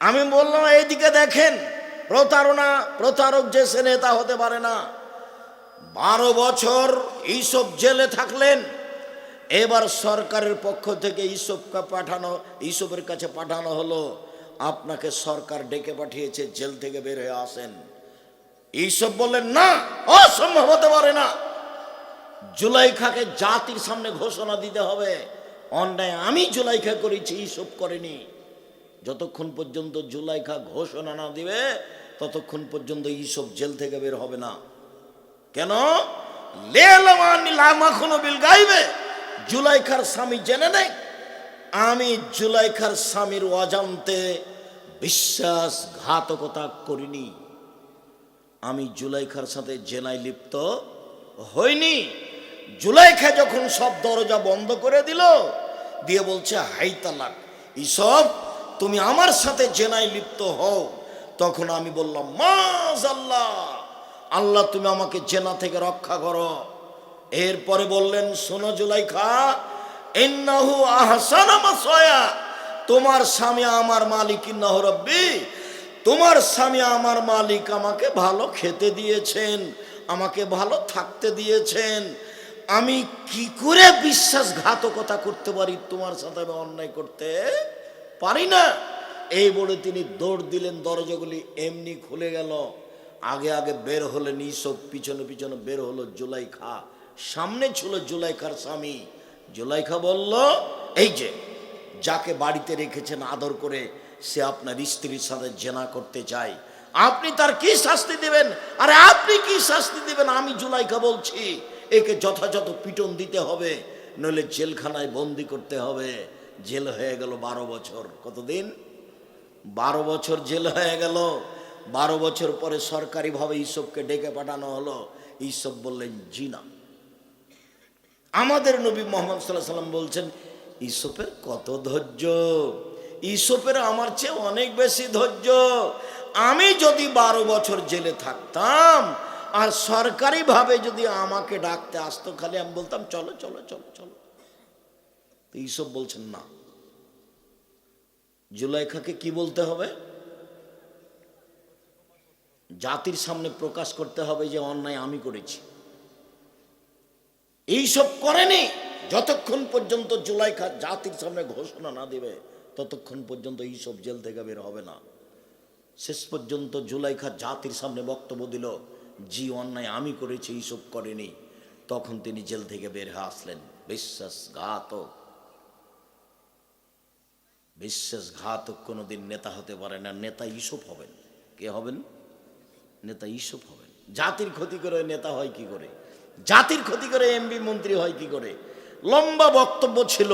আমি বললাম, এইদিকে দেখেন, প্রতারণা, প্রতারক যে সে নেতা হতে পারে না। বারো বছর এইসব জেলে থাকলেন, এবার সরকারের পক্ষ থেকে ইসবকে পাঠানো ইসবের কাছে পাঠানো হলো। আপনাকে সরকার ডেকে পাঠিয়েছে, জেল থেকে বের হয়ে আসেন। এইসব বললেন, না, অসম্ভব হতে পারে না। জুলাইখাকে জাতির সামনে ঘোষণা দিতে হবে। অন্যায় আমি জুলাইখা করেছি, এইসব করেনি। যতক্ষণ পর্যন্ত জুলাইখা ঘোষণা না দিবে, ততক্ষণ পর্যন্ত এইসব জেল থেকে বের হবে না। কেন? জুলাইখার স্বামী জেনে নেই। আমি জুলাইখার স্বামীর অজান্তে বিশ্বাসঘাতকতা করিনি। আমি জুলাইখার সাথে জেনায় লিপ্ত হইনি। জুলাইখা যখন সব দরজা বন্ধ করে দিল, দিয়ে বলছে, হাই তালাক, এইসব তুমি আমার সাথে জেনায় লিপ্ত হও। তখন আমি বললাম মাজ আল্লাহ আল্লাহ তুমি আমাকে জেনা থেকে রক্ষা করো। এরপরে বললেন, শোনো জুলাইখা, ইন্নাহু আহসানা মাসয়া তোমার স্বামী আমার মালিক রব্বি, তোমার স্বামী আমার মালিক আমাকে ভালো খেতে দিয়েছেন, আমাকে ভালো থাকতে দিয়েছেন। আমি কি করে বিশ্বাসঘাতকতা করতে পারি তোমার সাথে অন্যায় করতে? পারি না। এই বলে তিনি দৌড় দিলেন দরজাগুলি, এমনি খুলে গেল। আগে আগে বের হলেন এইসব পিছনে পিছনে বের হলো জুলাইখা। সামনে ছিল জুলাইখার স্বামী। জুলাইখা বলল, এই যে, যাকে বাড়িতে রেখেছেন আদর করে সে আপনার স্ত্রীর সাথে জেনা করতে চায়। আপনি তার কি শাস্তি দেবেন? আরে আপনি কি শাস্তি দেবেন? আমি জুলাইখা বলছি, একে যথাযথ পিটন দিতে হবে, নইলে জেলখানায় বন্দি করতে হবে। জেল হয়ে গেল বারো বছর। কতদিন? বারো বছর জেল হয়ে গেল। বারো বছর পরে সরকারিভাবে ইসবকে ডেকে পাঠানো হলো। ইসব বললেন, জি না। আমাদের নবী মোহাম্মদ সাল্লাহ সাল্লাম বলছেন ইসপের কত ধৈর্য? ইসপের আমার চেয়ে অনেক বেশি ধৈর্য। আমি যদি বারো বছর জেলে থাকতাম আর সরকারিভাবে যদি আমাকে ডাকতে আসতো, খালি আমি বলতাম, চলো চলো চলো চলো। তো ইসব বলছেন না। জুলাইখাকে কি বলতে হবে? জাতির সামনে প্রকাশ করতে হবে যে অন্যায় আমি করেছি। এইসব করেনি, যতক্ষণ পর্যন্ত জুলাইখা জাতির সামনে ঘোষণা না দিবে, ততক্ষণ পর্যন্ত এইসব জেল থেকে বের হবে না। শেষ পর্যন্ত জুলাইখা জাতির সামনে বক্তব্য দিল, জি, অন্যায় আমি করেছি, এইসব করেনি। তখন তিনি জেল থেকে বের হয়ে আসলেন। বিশ্বাসঘাতক। বিশ্বাসঘাতক কোনোদিন নেতা হতে পারে না। নেতা ইসব হবেন। কে হবেন? নেতা ইসব হবেন। জাতির ক্ষতি করে নেতা হয় কি করে? জাতির ক্ষতি করে এমবি মন্ত্রী হয় কি করে? লম্বা বক্তব্য ছিল,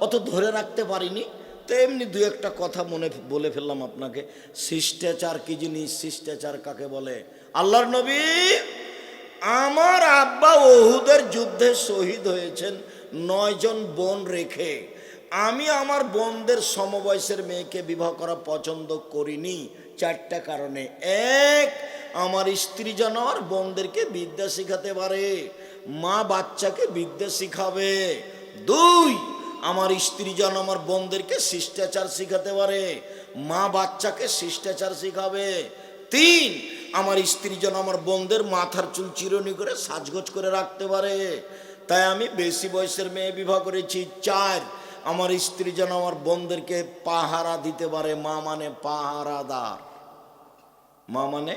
অত ধরে রাখতে পারিনি। তো এমনি দু একটা কথা মনে বলে ফেললাম আপনাকে। শিষ্টাচার কি জিনিস? শিষ্টাচার কাকে বলে? আল্লাহর নবী, আমার আব্বা ওহুদের যুদ্ধে শহীদ হয়েছেন, নয়জন বোন রেখে। আমি আমার বোনদের সমবয়সের মেয়েকে বিবাহ করা পছন্দ করিনি। চারটা কারণে। এক, আমার স্ত্রী যেন আমার বোনদেরকে বিদ্যা শিখাতে পারে। মা বাচ্চাকে বিদ্যা শিখাবে। দুই, আমার স্ত্রী যেন আমার বোনদেরকে শিষ্টাচার শিখাতে পারে। মা বাচ্চাকে শিষ্টাচার শিখাবে। তিন, আমার স্ত্রী যেন আমার বোনদের মাথার চুল চিরনি করে সাজগোজ করে রাখতে পারে। তাই আমি বেশি বয়সের মেয়ে বিবাহ করেছি। চার আমার স্ত্রী যেন আমার বোনদেরকে পাহারা দিতে পারে, মা মানে পাহারাদার। মা মানে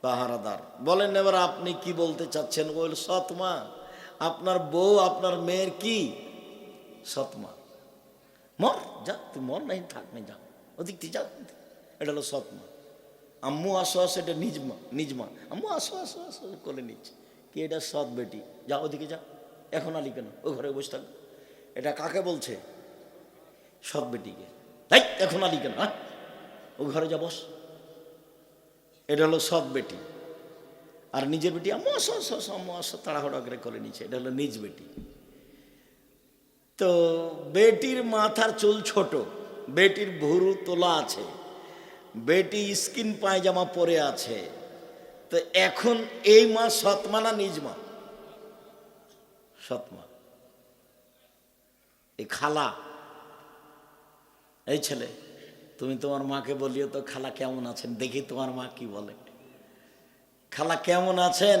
পাহারাদার। বলেন এবার আপনি কি বলতে চাচ্ছেন? বল, সৎমা, আপনার বউ, আপনার মেয়ের কি? সৎমা। মর, যা, তুই মর নাই, থাক নাই যা। ওদিক তুই যা। এটা হলো সৎমা। আম্মু, আসো আসো, এটা নিজমা নিজমা আম্মু, আসো আসো আসো করে নিচ্ছে। কি এটা? সৎ বেটি। যা, ওদিকে যা। এখন আলি কেন? ও ঘরে বসে থাক। এটা কাকে বলছে? সব বেটিকে তাই এখন আলি কেন ও ঘরে যা বস। এটা হলো সব বেটি আর নিজের বেটি আসো তাড়াহুড়া করে করে নিচ্ছে। এটা হলো নিজ বেটি তো বেটির মাথার চুল ছোট, বেটির ভুরু তোলা আছে, বেটি স্কিন পায়জামা পরে আছে। তো এখন এই মা সৎমা না নিজ মা? সৎমা। এই খালা। এই ছেলে, তুমি তোমার মাকে বলিও তো খালা কেমন আছেন? দেখি তোমার মা কি বলে। খালা কেমন আছেন?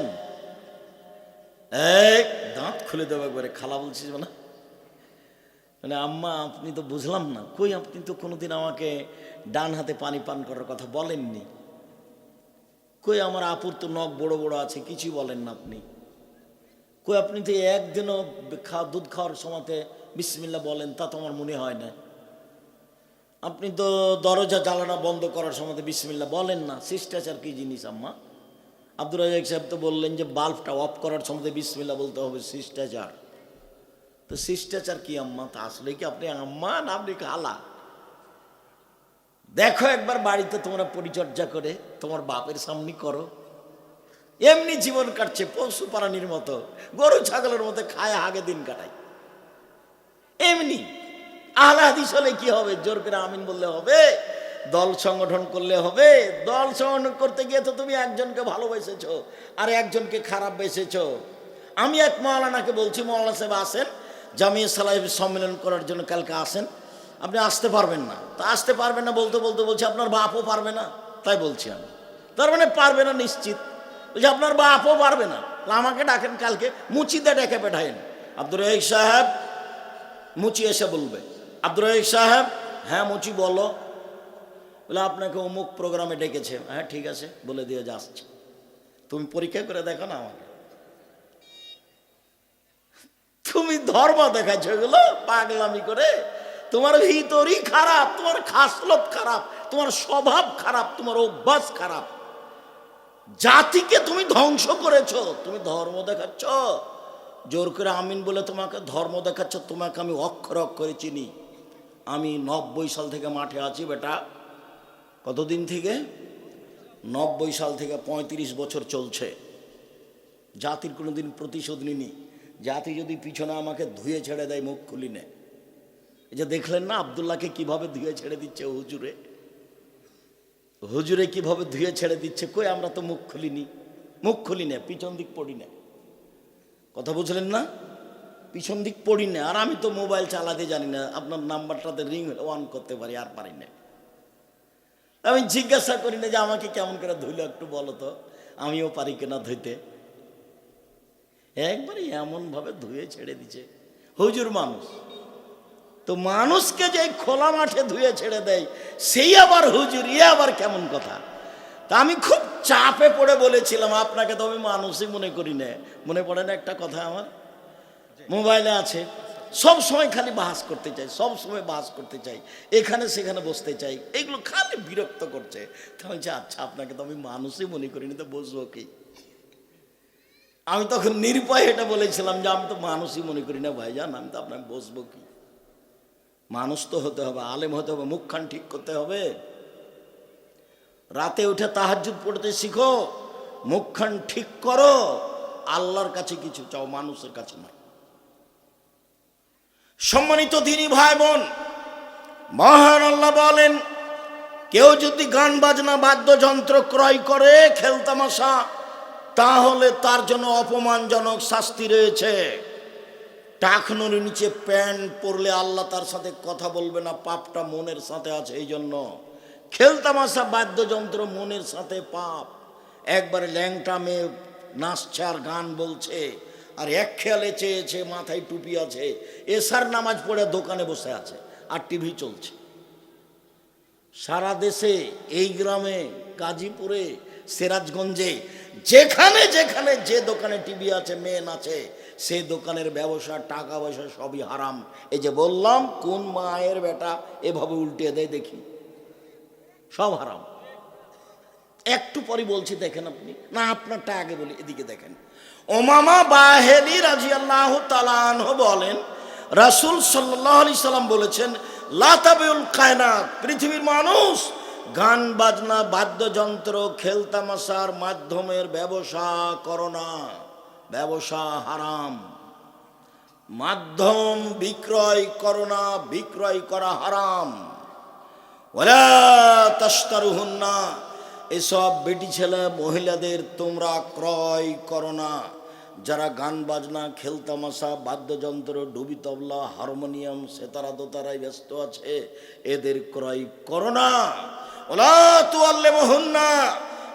এই, দাঁত খুলে দেবো একবারে। খালা বলছিস না মানে আম্মা, আপনি তো বুঝলাম না। কই আপনি তো কোনোদিন আমাকে ডান হাতে পানি পান করার কথা বলেননি। কই আমার আপুর তো নখ বড় বড় আছে, কিছুই বলেন না আপনি। কই আপনি তো একদিনও দুধ খাওয়ার সময়তে বিসমিল্লা বলেন, তা তোমার মনে হয় না। আপনি তো দরজা জ্বালানা বন্ধ করার সময় বিসমিল্লা বলেন না। শিষ্টাচার কি জিনিস, আম্মা? আব্দুল রাজাক সাহেব তো বললেন যে, বাল্বটা অফ করার সময় বিসমিল্লা বলতে হবে, শিষ্টাচার। তো শিষ্টাচার কি, আম্মা? তা আসলে কি আপনি আম্মা না আপনি খালা? দেখো একবার বাড়িতে তোমরা পরিচর্যা করে, তোমার বাপের সামনে করো। এমনি জীবন কাটছে, পশু প্রাণীর মতো, গরু ছাগলের মতো খায়, আগে দিন কাটায়। এমনি আহলা হলে কি হবে? জোর করে আমিন বললে হবে, দল সংগঠন করলে হবে। দল সংগঠন করতে গিয়ে তো তুমি একজনকে ভালোবেসেছ আর একজনকে খারাপ বেসেছ। আমি এক মৌলানাকে বলছি, মৌলানা সাহেব আসেন, জামিয়া সালাহিব সম্মেলন করার জন্য কালকে আসেন। আপনি আসতে পারবেন না। তা আসতে পারবেন না বলতে বলতে বলছি, আপনার বাপও পারবে না। তাই বলছি আমি। তার মানে পারবে না নিশ্চিত। বলছি, আপনার বাপও পারবে না। আমাকে ডাকেন কালকে মুচিতে ডেকে পাঠাইন আব্দুর রহিক সাহেব মুচি এসে বলবে, আব্দুর রহিক সাহেব হ্যাঁ মুচি বলো। বলে, আপনাকে অমুক প্রোগ্রামে ডেকেছে। হ্যাঁ ঠিক আছে। বলে দিয়ে যাচ্ছে। তুমি পরীক্ষা করে দেখো না আমাকে। তুমি ধর্ম দেখাচ্ছ এগুলো? পাগলামি করে? তোমার ভিতরই খারাপ, তোমার খাসলত খারাপ, তোমার স্বভাব খারাপ, তোমার অভ্যাস খারাপ। জাতিকে তুমি ধ্বংস করেছ, তুমি ধর্ম দেখাচ্ছ। জোর করে আমিন বলে তোমাকে ধর্ম দেখাচ্ছ, তোমাকে আমি অক্ষর অক্ষরে চিনি। আমি নব্বই সাল থেকে মাঠে আছি বেটা। কতদিন থেকে? নব্বই সাল থেকে পঁয়ত্রিশ বছর চলছে। জাতির কোনো দিন প্রতিশোধ নিনি জাতি যদি পিছনে আমাকে ধুয়ে ছেড়ে দেয়, মুখ খুলি নে এই যে দেখলেন না আবদুল্লাহকে কীভাবে ধুয়ে ছেড়ে দিচ্ছে হুজুরে? হুজুরে কীভাবে ধুয়ে ছেড়ে দিচ্ছে? কই আমরা তো মুখ খুলিনি। মুখ খুলি না পিছন দিক পড়ি না কথা বুঝলেন না? পিছন দিক পড়ি না, আর আমি তো মোবাইল চালাতে জানি না, আপনার নাম্বারটাতে রিং অন করতে পারি, আর পারি না। আমি জিজ্ঞাসা করি না যে আমাকে কেমন করে ধুইলো একটু বলো তো, আমিও পারি কিনা ধুইতে একবারে এমনভাবে ধুয়ে ছেড়ে দিছে। হুজুর মানুষ, তো মানুষকে যে খোলা মাঠে ধুয়ে ছেড়ে দেয়, সেই আবার হুজুর ইয়ে আবার কেমন কথা? তা আমি খুব চাপে পড়ে বলেছিলাম, আপনাকে তো আমি মানুষই মনে করি না। মনে পড়ে না একটা কথা আমার? মোবাইলে আছে। সব সময় খালি বাহাস করতে চাই, সব সময় বাহাস করতে চাই, এখানে সেখানে বসতে চাই। এগুলো খালি বিরক্ত করছে। বলছি আচ্ছা আপনাকে তো আমি মানুষই মনে করি না, তো বসবো কি? আমি তখন নিরুপায় এটা বলেছিলাম যে, আমি তো মানুষই মনে করি না ভাই ভাইজান, আমি তো আপনাকে বসবো কি? মানুষ তো হতে হবে, আলেম হতে হবে, মুখখান ঠিক করতে হবে। রাতে উঠে তাহাজুদ পড়তে শিখো, মুখখান ঠিক করো, আল্লাহর কাছে কিছু চাও, মানুষের কাছে নয়। সম্মানিত দিনী ভাই বোন মহান আল্লাহ বলেন, কেউ যদি গান বাজনা, বাদ্যযন্ত্র ক্রয় করে খেলতামাশা তাহলে তার জন্য অপমানজনক শাস্তি রয়েছে। টাকনুর নিচে প্যান্ট পরলে আল্লাহ তার সাথে কথা বলবে না, পাপটা মনের সাথে আছে এই জন্য খেলতামাশা বাদ্যযন্ত্র মনের সাথে পাপ। একবারে ল্যাংটা মেয়ে নাচছে আর গান বলছে, আর এক খেয়ালে চেয়েছে, মাথায় টুপি আছে, এসার নামাজ পড়ে দোকানে বসে আছে, আর টিভি চলছে। সারা দেশে, এই গ্রামে, গাজীপুরে, সিরাজগঞ্জে, যেখানে যেখানে যে দোকানে টিভি আছে মেন আছে সেই দোকানের ব্যবসা, টাকা পয়সা সবই হারাম। এই যে বললাম, কোন মায়ের বেটা এভাবে উল্টে দেয় দেখি। সব হারাম। একটু পরে বলছি, দেখেন আপনি। না, আপনারটা আগে বলি, এদিকে দেখেন। ওমামা বাহেলি রাজি আল্লাহ বলেন, রাসুল সাল্লাহ আলি সাল্লাম বলেছেন লাতাবিউল কায়নাত, পৃথিবীর মানুষ গান, বাজনা, বাদ্যযন্ত্র, খেলতামাশার মাধ্যমের ব্যবসা করো না। ব্যবসা হারাম। মাধ্যম বিক্রয় করো না, বিক্রয় করা হারাম। ওরা তাস্তারুহুন না এসব বেটি ছেলে মহিলাদের তোমরা ক্রয় করো না। যারা গান বাজনা খেলতামাশা বাদ্যযন্ত্র, ডুবি তবলা, হারমোনিয়াম, সেতারা দোতারায় ব্যস্ত আছে, এদের ক্রয় করো না। ওলা তু আল্লে মোহন্না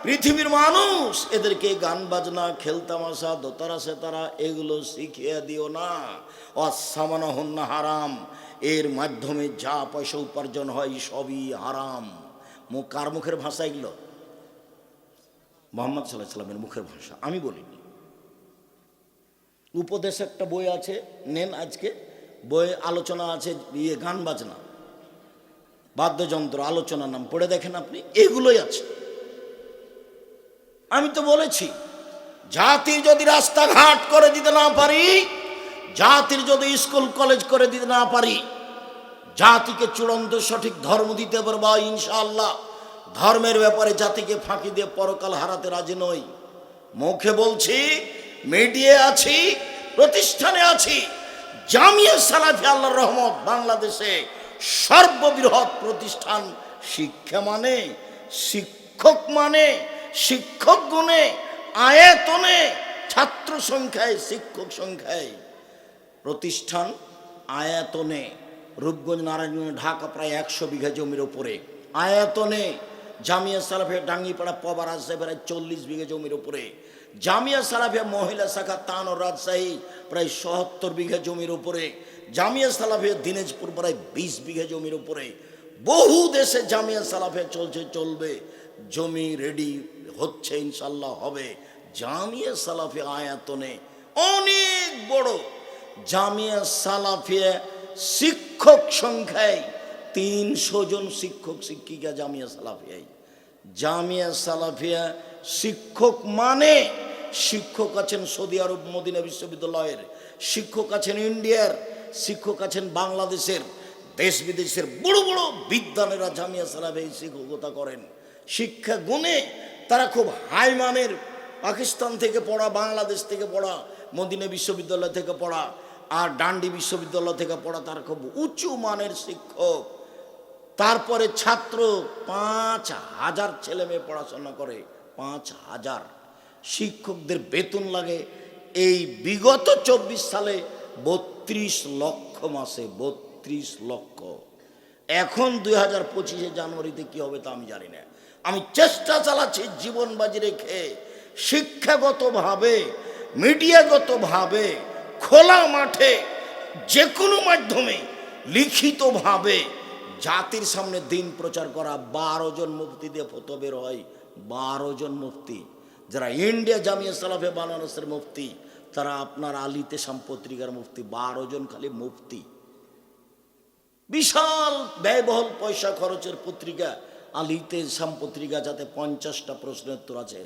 পৃথিবীর মানুষ, এদেরকে গান বাজনা খেলতামাশা দোতারা সেতারা, এগুলো শিখিয়ে দিও না। অসামানা হন্না হারাম এর মাধ্যমে যা পয়সা উপার্জন হয় সবই হারাম। মুখ কার মুখের ভাষা এগুলো? মোহাম্মদ সাল্লাহ সাল্লামের মুখের ভাষা। আমি বলিনি। উপদেশ একটা বই আছে, নেন আজকে। বই আলোচনা আছে ইয়ে গান বাজনা। বাদ্যযন্ত্র আলোচনা নাম পড়ে দেখেন আপনি, এগুলোই আছে। আমি তো বলেছি জাতির যদি রাস্তাঘাট করে দিতে না পারি জাতির যদি স্কুল, কলেজ করে দিতে না পারি, জাতিকে চূড়ান্ত সঠিক ধর্ম দিতে পারবা, ইনশাআল্লাহ। ধর্মের ব্যাপারে জাতিকে ফাঁকি দিয়ে পরকাল হারাতে রাজি নই। মুখে বলছি মিডিয়া আছি, প্রতিষ্ঠানে আছি। জামিয়া সালাফি আল্লাহর রহমত বাংলাদেশে সর্ববৃহৎ প্রতিষ্ঠান। শিক্ষা মানে শিক্ষক মানে শিক্ষক গুণে, আয়তনে ছাত্র সংখ্যায় শিক্ষক সংখ্যায়। প্রতিষ্ঠান আয়াতনে, রূপগঞ্জ, নারায়ণগঞ্জ, ঢাকা প্রায় একশো বিঘা জমির ওপরে আয়াতনে জামিয়া সালাফিয়া ডাঙ্গিপাড়া পবার রাজশাহী প্রায় চল্লিশ বিঘা জমির ওপরে জামিয়া সালাফিয়া মহিলা শাখা তান ও রাজশাহী প্রায় সত্তর বিঘা জমির উপরে। জামিয়া সালাফিয়া দিনাজপুর প্রায় বিশ বিঘা জমির উপরে। বহু দেশে জামিয়া সালাফিয়া চলছে, চলবে। জমি রেডি হচ্ছে, ইনশাল্লাহ হবে। জামিয়া সালাফিয়া আয়াতনে অনেক বড় জামিয়া সালাফিয়া শিক্ষক সংখ্যায় তিনশো জন শিক্ষক, শিক্ষিকা জামিয়া সালাফিয়ায় জামিয়া সালাফিয়া শিক্ষক মানে শিক্ষক আছেন সৌদি আরব মদিনা বিশ্ববিদ্যালয়ের, শিক্ষক আছেন ইন্ডিয়ার, শিক্ষক আছেন বাংলাদেশের, দেশ বিদেশের বড় বড় বিদ্যানেরা জামিয়া সালাফিয়ায় শিক্ষকতা করেন। শিক্ষা গুণে তারা খুব হাই মানের, পাকিস্তান থেকে পড়া, বাংলাদেশ থেকে পড়া, মদিনা বিশ্ববিদ্যালয় থেকে পড়া আর ডান্ডি বিশ্ববিদ্যালয় থেকে পড়া তার খুব উঁচু মানের শিক্ষক। তারপরে ছাত্র, পাঁচ হাজার ছেলে মেয়ে পড়াশোনা করে, পাঁচ হাজার। শিক্ষকদের বেতন লাগে। এই বিগত চব্বিশ সালে বত্রিশ লক্ষ মাসে, বত্রিশ লক্ষ। এখন দুই হাজার পঁচিশে জানুয়ারিতে কী হবে তা আমি জানি না। আমি চেষ্টা চালাচ্ছি জীবন বাজি রেখে শিক্ষাগতভাবে, মিডিয়াগতভাবে খোলা মাঠে যে কোনো মাধ্যমে লিখিতভাবে জাতির সামনে দিন প্রচার করা, বারো জন মুফতি দিয়ে ফতো বের হয়, বারো জন মুফতি। যারা ইন্ডিয়া জামিয়া সালাফে বানারসের মুফতি, তারা আপনার আলিতে পত্রিকার মুফতি, বারো জন খালি মুফতি। বিশাল ব্যয়বহুল পয়সা খরচের পত্রিকা, আলিতে সাম পত্রিকা যাতে পঞ্চাশটা প্রশ্নের উত্তর আছে,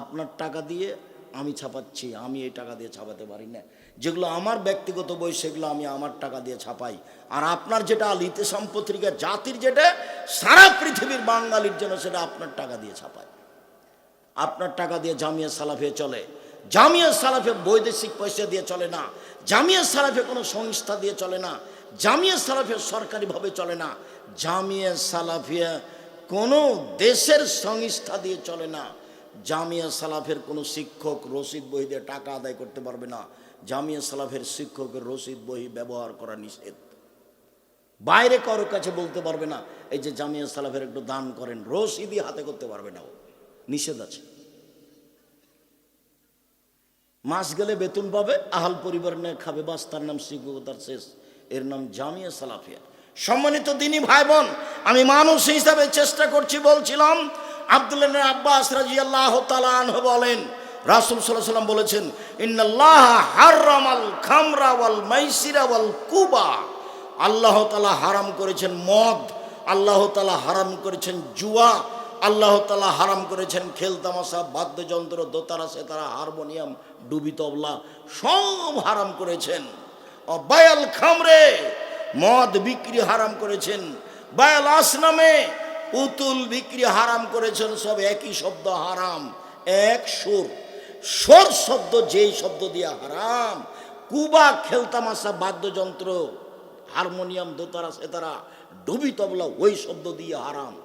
আপনার টাকা দিয়ে আমি ছাপাচ্ছি, আমি এই টাকা দিয়ে ছাপাতে পারি না। যেগুলো আমার ব্যক্তিগত বই, সেগুলো আমি আমার টাকা দিয়ে ছাপাই। আর আপনার যেটা সাম পত্রিকা জাতির যেটা, সারা পৃথিবীর বাঙালির জন্য সেটা আপনার টাকা দিয়ে ছাপায়। আপনার টাকা দিয়ে জামিয়া সালাফে চলে। জামিয়া সালাফে বৈদেশিক পয়সা দিয়ে চলে না। জামিয়া সালাফে কোনো সংস্থা দিয়ে চলে না। জামিয়া সালাফে সরকারিভাবে চলে না। জামিয়া সালাফিয়া কোনো দেশের সংস্থা দিয়ে চলে না। জামিয়া সালাফের কোনো শিক্ষক রসিদ বই দিয়ে টাকা আদায় করতে পারবে না। জামিয়া সালাফের শিক্ষকের রসিদ বই ব্যবহার করা নিষেধ। বাইরে কারোর কাছে বলতে পারবে না, এই যে জামিয়া সালাফের একটু দান করেন, রসিদই হাতে করতে পারবে না ও। নিষেধ আছে। মাস গেলে বেতন পাবে, আহাল পরিবার নিয়ে খাবে, বাস তার নাম শিক্ষকতার শেষ। এর নাম জামিয়া সালাফিয়া। সম্মানিত দিনী ভাই বোন, আমি মানুষ হিসাবে চেষ্টা করছি, বলছিলাম আব্দুল্লাহ আব্বাস রাজি আল্লাহ বলেন, রাসুল সাল্লাহ সাল্লাম বলেছেন, ইন্নাল্লাহ হারামাল খামরা ওয়াল মাইসিরা ওয়াল কুবা। আল্লাহ তালা হারাম করেছেন মদ, আল্লাহ তালা হারাম করেছেন জুয়া, আল্লাহ তালা হারাম করেছেন খেলতামাশা বাদ্যযন্ত্র, দোতারা, সেতারা, হারমোনিয়াম, ডুবি তবলা, সব হারাম করেছেন। বায়াল খামরে মদ বিক্রি হারাম করেছেন। বায়াল আসনামে পুতুল বিক্রি হারাম করেছেন, সব একই শব্দ হারাম। এক সুর। সুর শব্দ যেই শব্দ দিয়ে হারাম। কুবা, খেলতামাশা, বাদ্যযন্ত্র, হারমোনিয়াম, দোতারা, সেতারা, ডুবি তবলা, ওই শব্দ দিয়ে হারাম।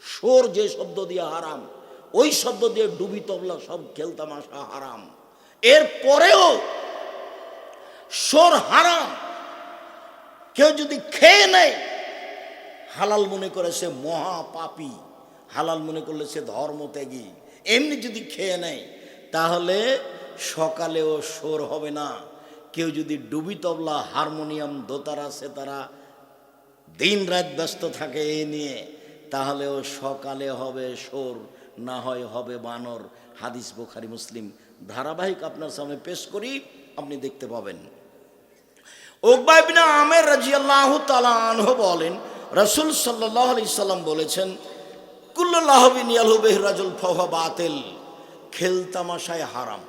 সোর যে শব্দ দিয়ে হারাম, ওই শব্দ দিয়ে ডুবি তবলা, সব খেলতামাশা হারাম। এর পরেও সোর হারাম। কেউ যদি খেয়ে নেয় হালাল মনে করে সে মহা পাপি হালাল মনে করলে সে ধর্ম ত্যাগী এমনি যদি খেয়ে নেয়, তাহলে সকালেও সোর হবে না। কেউ যদি ডুবি তবলা, হারমোনিয়াম, দোতারা, সেতারা, দিন রাত ব্যস্ত থাকে এ নিয়ে, তাহলেও সকালে হবে সোর না হয় হবে বানর। হাদিস বোখারি, মুসলিম। ধারাবাহিক আপনার সামনে পেশ করি, আপনি দেখতে পাবেন। ওকবা ইবনে আমের রাজিয়াল্লাহু তাআলা আনহু বলেন রাসূল সাল্লাল্লাহু আলাইহি সাল্লাম বলেছেন, কুল্লু লাহবিন ইয়ালহু বিহরাজুল ফাহুয়া বাতিল খেলতামাশায় হারাম,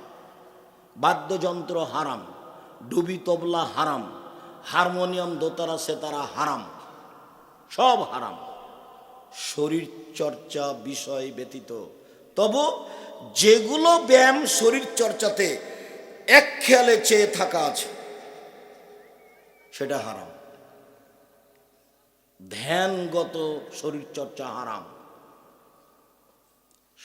বাদ্যযন্ত্র হারাম, ডুবি তবলা হারাম, হারমোনিয়াম, দোতারা, সেতারা হারাম, সব হারাম, শরীর চর্চা বিষয় ব্যতীত। তবু যেগুলো ব্যায়াম শরীর চর্চাতে এক খেয়ালে চেয়ে থাকা আছে, সেটা হারাম। ধ্যানগত শরীরচর্চা হারাম